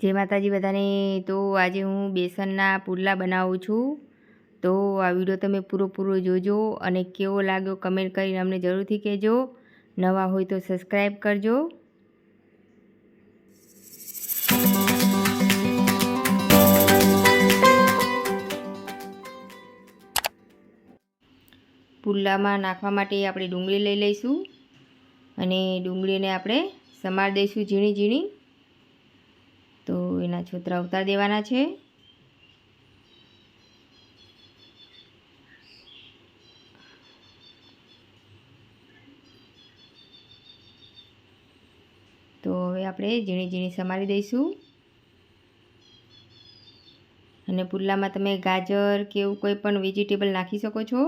જય માતાજી બધાને, તો આજે હું બેસનના પુડલા બનાવું છું. તો આ વીડિયો તમે પૂરો જોજો અને કેવો લાગ્યો કમેન્ટ કરીને અમને જરૂરથી કહેજો. નવા હોય તો સબસ્ક્રાઈબ કરજો. પુલ્લામાં નાખવા માટે આપણે ડુંગળી લઈ લઈશું. અને ડુંગળીને આપણે સમાર દઈશું ઝીણી ઝીણી. તો એના છોતરા ઉતાર દેવાના છે. તો હવે આપણે ઝીણી ઝીણી સમારી દઈશું. અને પુલ્લામાં તમે ગાજર કે એવું કોઈ પણ વેજીટેબલ નાખી શકો છો.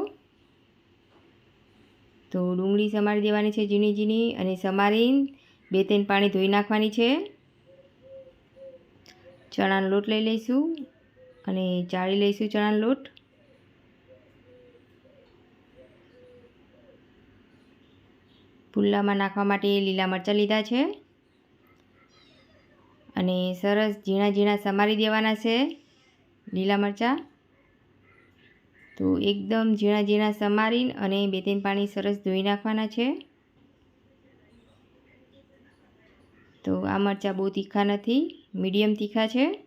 તો ડુંગળી સમારી દેવાની છે ઝીણી ઝીણી અને સમારીને બે ત્રણ પાણી ધોઈ નાખવાની છે. ચણાનો લોટ લઈ લઈશું અને ચાળી લઈશું ચણાનો લોટ. પુલ્લામાં નાખવા માટે લીલા મરચાં લીધા છે. અને સરસ ઝીણા ઝીણા સમારી દેવાના છે લીલા મરચાં. તો એકદમ ઝીણા ઝીણા સમારીને અને બે ત્રણ પાણી સરસ ધોઈ નાખવાના છે. તો આ મરચાં બહુ તીખા નથી. મીડિયમ તીખા છે.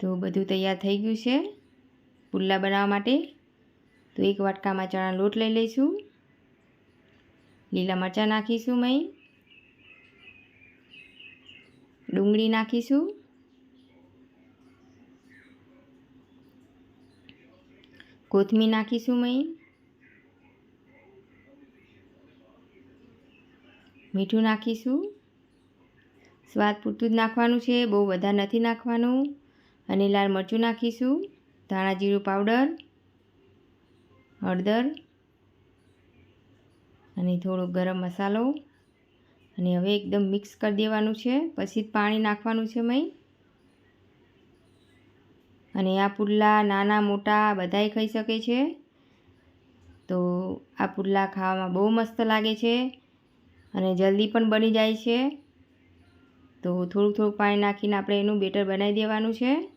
તો બધું તૈયાર થઈ ગયું છે. પુલ્લા બનાવવા માટે તો એક વાટકામાં ચણા લોટ લઈ લઈશું. લીલા મરચાં નાખીશું મય ડુંગળી નાખીશું. કોથમીર નાખીશું મય મીઠું નાખીશું. સ્વાદ પૂરતું જ નાખવાનું છે, બહુ વધારે નથી નાખવાનું. અને લાલ મરચું નાખીશું, ધાણા જીરું પાવડર, હળદર અને થોડો ગરમ મસાલો. અને હવે એકદમ મિક્સ કરી દેવાનું છે, પછી પાણી નાખવાનું છે મય. અને આ પુડલા નાના મોટા બધાય ખાઈ શકે છે. તો આ પુડલા ખાવામાં બહુ મસ્ત લાગે છે. અને જલ્દી પણ બની જાય છે. તો થોડુંક થોડુંક પાણી નાખીને આપણે એનું બેટર બનાવી દેવાનું છે.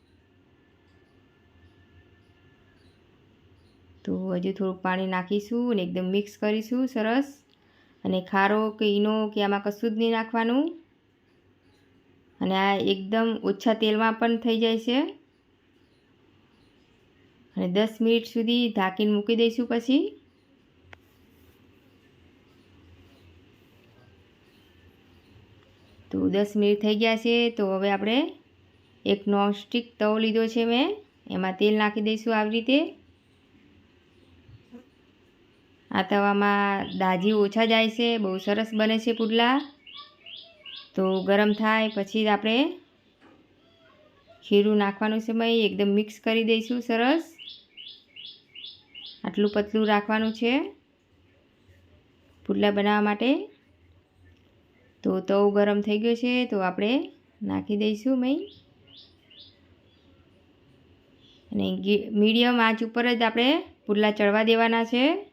તો હજુ થોડુંક પાણી નાખીશું અને એકદમ મિક્સ કરીશું, સરસ. અને ખારો કે ઈનો કે આમાં કશું જ નહીં નાખવાનું. અને આ એકદમ ઓછા તેલમાં પણ થઈ જાય છે. અને દસ મિનિટ સુધી ઢાંકીને મૂકી દઈશું પછી. તો દસ મિનિટ થઈ ગયા છે, તો હવે આપણે એક નોનસ્ટિક તવો લીધો છે મેં. એમાં તેલ નાખી દઈશું આવી રીતે. આ તવામાં દાજી ઓછા જાય છે, બહુ સરસ બને છે પુડલા. તો ગરમ થાય પછી આપણે ખીરું નાખવાનું સમય એકદમ મિક્સ કરી દઈશું, સરસ. આટલું પતલું રાખવાનું છે પુડલા બનાવવા માટે. તો તવ ગરમ થઈ ગયો છે, તો આપણે નાખી દઈશું મેં. અને મીડિયમ આંચ ઉપર જ આપણે પુડલા ચડવા દેવાના છે.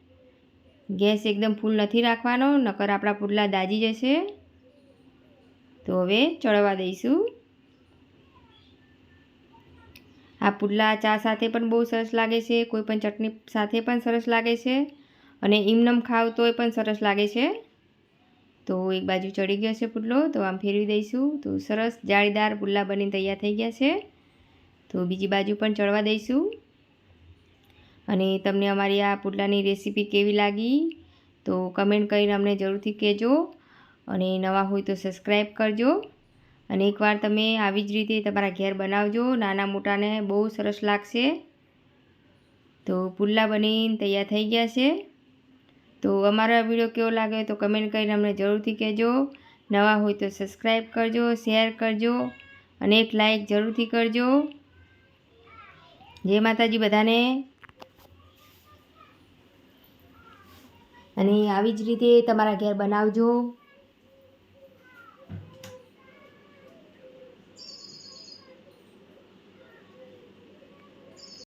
ગેસ એકદમ ફૂલ નથી રાખવાનો, નકર આપણા પુડલા દાજી જશે. તો હવે ચડવા દઈશું. આ પુડલા ચા સાથે પણ બહુ સરસ લાગે છે, કોઈ પણ ચટણી સાથે પણ સરસ લાગે છે. અને ઇમનમ ખાવ તોય પણ સરસ લાગે છે. તો એક બાજુ ચડી ગયો છે પુડલો, તો આમ ફેરવી દઈશું. તો સરસ જાળીદાર પુડલા બની તૈયાર થઈ ગયા છે. તો બીજી બાજુ પણ ચડવા દઈશું. અને તમને અમારી આ પુડલાની રેસીપી કેવી લાગી, તો કમેન્ટ કરીને અમને જરૂરથી કહેજો. અને નવા હોય તો સબસ્ક્રાઈબ કરજો. અને એકવાર તમે આવી જ રીતે તમારા ઘેર બનાવજો. નાના મોટાને બહુ સરસ લાગશે. તો પુડલા બનીને તૈયાર થઈ ગયા છે. તો અમારો વીડિયો કેવો લાગે તો કમેન્ટ કરીને અમને જરૂરથી કહેજો. નવા હોય તો સબસ્ક્રાઈબ કરજો શેર કરજો અને એક લાઈક જરૂરથી કરજો. જય માતાજી બધાને. અને આવી જ રીતે તમારા ઘેર બનાવજો.